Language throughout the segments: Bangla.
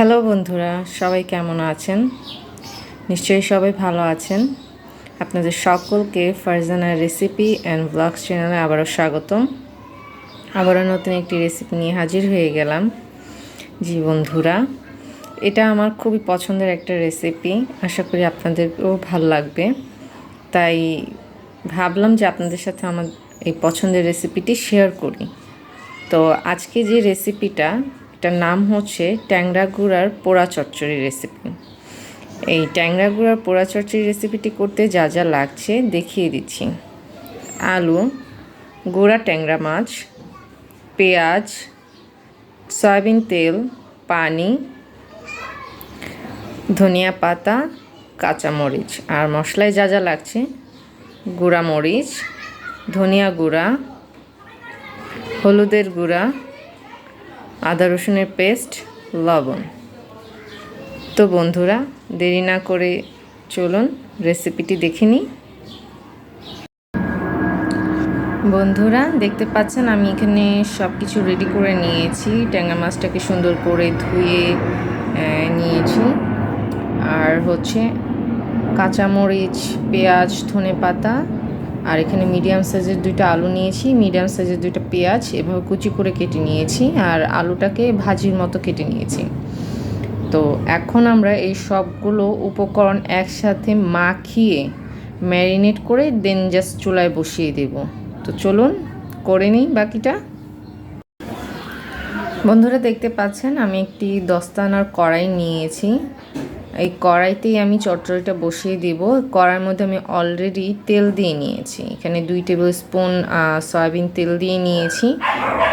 হ্যালো বন্ধুরা, সবাই কেমন আছেন? নিশ্চয়ই সবাই ভালো আছেন। আপনাদের সকলকে ফারজানা রেসিপি অ্যান্ড ব্লগস চ্যানেলে আবারও স্বাগতম। আবারও নতুন একটি রেসিপি নিয়ে হাজির হয়ে গেলাম। জি বন্ধুরা, এটা আমার খুবই পছন্দের একটা রেসিপি আশা করি আপনাদেরও ভালো লাগবে। তাই ভাবলাম যে আপনাদের সাথে আমার এই পছন্দের রেসিপিটি শেয়ার করি। তো আজকে যে রেসিপিটা এটার নাম হচ্ছে ট্যাংরা গুঁড়ার পোড়া চচ্চড়ি রেসিপি এই ট্যাংরা গুঁড়ার পোড়া চচ্চড়ি রেসিপিটি করতে যা যা লাগছে দেখিয়ে দিচ্ছি। আলু, গুঁড়া ট্যাংরা মাছ, পেঁয়াজ, সয়াবিন তেল, পানি, ধনিয়া পাতা কাঁচামরিচ আর মশলায় যা যা লাগছে, গুঁড়া মরিচ, ধনিয়া গুঁড়া, হলুদের গুঁড়া আদা রসুনের পেস্ট, লবণ। তো বন্ধুরা, দেরি না করে চলুন রেসিপিটি দেখে নিই। বন্ধুরা, দেখতে পাচ্ছেন আমি এখানে সব কিছু রেডি করে নিয়েছি। ট্যাংরা মাছটাকে সুন্দর করে ধুয়ে নিয়েছি। আর হচ্ছে কাঁচামরিচ, পেঁয়াজ ধনে পাতা আর এখানে মিডিয়াম সাইজের দুইটা আলু নিয়েছি মিডিয়াম সাইজের দুইটা পেঁয়াজ, এভাবে কুচি করে কেটে নিয়েছি আর আলুটাকে ভাজির মতো কেটে নিয়েছি। তো এখন আমরা এই সবগুলো উপকরণ একসাথে মাখিয়ে ম্যারিনেট করে দেন জাস্ট চুলায় বসিয়ে দেব। তো চলুন, করে নিই বাকিটা। বন্ধুরা দেখতে পাচ্ছেন, আমি একটি দস্তানার কড়াই নিয়েছি। এই কড়াইতেই আমি চটচড়িটা বসিয়ে দিব। কড়াইয়ের মধ্যে আমি অলরেডি তেল দিয়ে নিয়েছি। এখানে দুই টেবিল স্পুন সয়াবিন তেল দিয়ে নিয়েছি।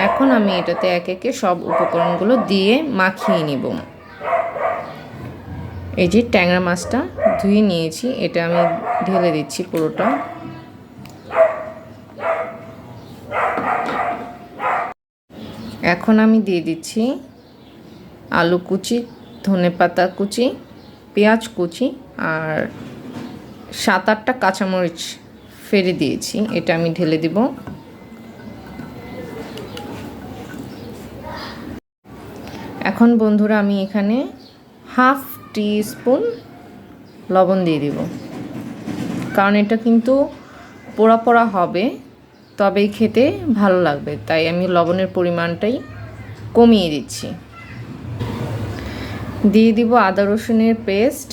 এখন আমি এটাতে এক একে সব উপকরণগুলো দিয়ে মাখিয়ে নিব। এই যে ট্যাংরা মাছটা ধুয়ে নিয়েছি। এটা আমি ঢেলে দিচ্ছি পুরোটা। এখন আমি দিয়ে দিচ্ছি আলু কুচি ধনে পাতা কুচি পেঁয়াজ কুচি আর সাত আটটা কাঁচামরিচ ফেলে দিয়েছি, এটা আমি ঢেলে দিব। এখন বন্ধুরা আমি এখানে হাফ টি স্পুন লবণ দিয়ে দিব। কারণ এটা কিন্তু পোড়া পোড়া হবে, তবেই খেতে ভালো লাগবে, তাই আমি লবণের পরিমাণটাই কমিয়ে দিচ্ছি। দিয়ে দিব আদা রসুনের পেস্ট।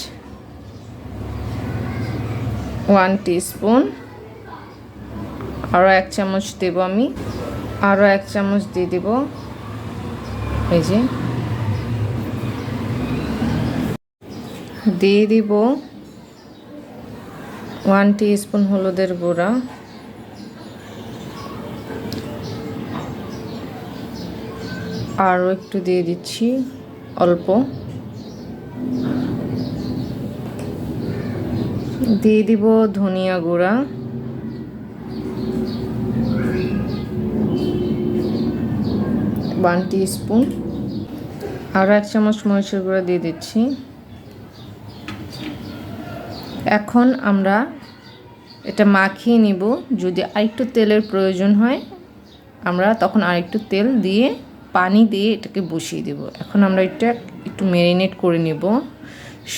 ওয়ান স্পুন আরও এক চামচ দেব আমি। আরও এক চামচ দিয়ে দেব। এই যে। দিয়ে দিব ওয়ান স্পুন হলুদের গুঁড়া। আরও একটু দিয়ে দিচ্ছি, অল্প। দিয়ে দিব ধনিয়া গুঁড়া। ওয়ান স্পুন আরও এক চামচ মরিচের গুঁড়া দিয়ে দিচ্ছি। এখন আমরা এটা মাখিয়ে নিব। যদি আরেকটু তেলের প্রয়োজন হয়, আমরা তখন আরেকটু তেল দিয়ে, পানি দিয়ে এটাকে বসিয়ে দেব। এখন আমরা এটা একটু ম্যারিনেট করে নেব।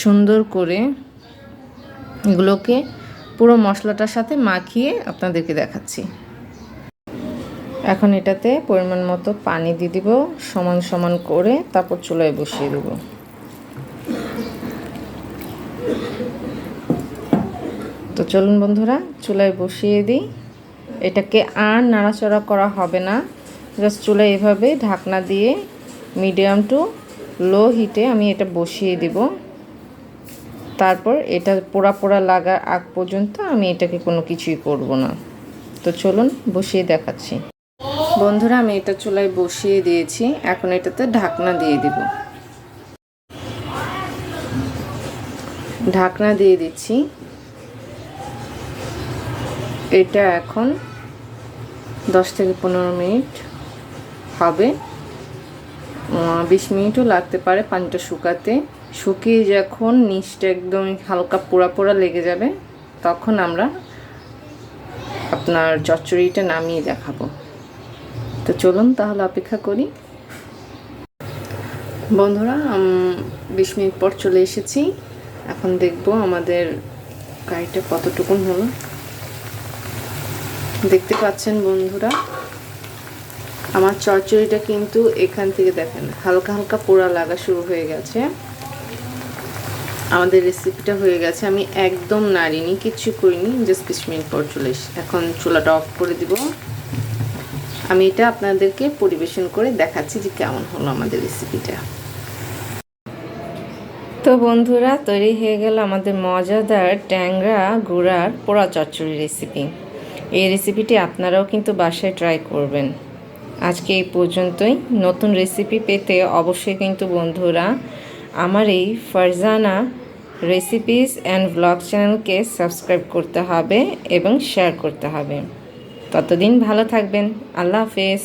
সুন্দর করে এগুলোকে পুরো মশলাটার সাথে মাখিয়ে আপনাদেরকে দেখাচ্ছি। এখন এটাতে পরিমাণ মতো পানি দিয়ে দিব, সমান সমান করে তারপর চুলায় বসিয়ে দেব। তো চলুন বন্ধুরা, চুলায় বসিয়ে দিই। এটাকে আর নাড়াচড়া করা হবে না। জাস্ট চুলায় এভাবে ঢাকনা দিয়ে মিডিয়াম টু লো হিটে আমি এটা বসিয়ে দিব। তারপর এটা পোড়া পোড়া লাগার আগ পর্যন্ত আমি এটাকে কোনো কিছুই করব না। তো চলুন বসিয়ে দেখাচ্ছি। বন্ধুরা, আমি এটা চুলায় বসিয়ে দিয়েছি। এখন এটাতে ঢাকনা দিয়ে দিব। ঢাকনা দিয়ে দিচ্ছি। এটা এখন দশ থেকে পনেরো মিনিট হবে। বিশ মিনিটও লাগতে পারে পানিটা শুকাতে। শুকিয়ে যখন নিচটা একদম হালকা পোড়া পোড়া লেগে যাবে, তখন আমরা আপনার চচ্চড়িটা নামিয়ে দেখাবো। তো চলুন তাহলে অপেক্ষা করি। বন্ধুরা বিশ মিনিট পর চলে এসেছি। এখন দেখব আমাদের কারিটা কতটুকুন হলো। দেখতে পাচ্ছেন বন্ধুরা, আমার চচ্চড়িটা কিন্তু এখান থেকে দেখেন, হালকা হালকা পোড়া লাগা শুরু হয়ে গেছে। আমাদের রেসিপিটা হয়ে গেছে। আমি একদম নাড়িনি, কিচ্ছু করিনি জাস্ট বিশ মিনিট পর চলে এখন চুলাটা অফ করে দিব। আমি এটা আপনাদেরকে পরিবেশন করে দেখাচ্ছি যে কেমন হলো আমাদের রেসিপিটা তো বন্ধুরা, তৈরি হয়ে গেল আমাদের মজাদার ট্যাংরা গুড়ার পোড়া চচ্চড়ি রেসিপি এই রেসিপিটি আপনারাও কিন্তু বাসায় ট্রাই করবেন। আজকে এই পর্যন্তই। নতুন রেসিপি পেতে অবশ্যই কিন্তু বন্ধুরা, আমার এই ফারজানা রেসিপিস অ্যান্ড ব্লগ চ্যানেলকে সাবস্ক্রাইব করতে হবে এবং শেয়ার করতে হবে। ততদিন ভালো থাকবেন। আল্লাহ হাফেজ।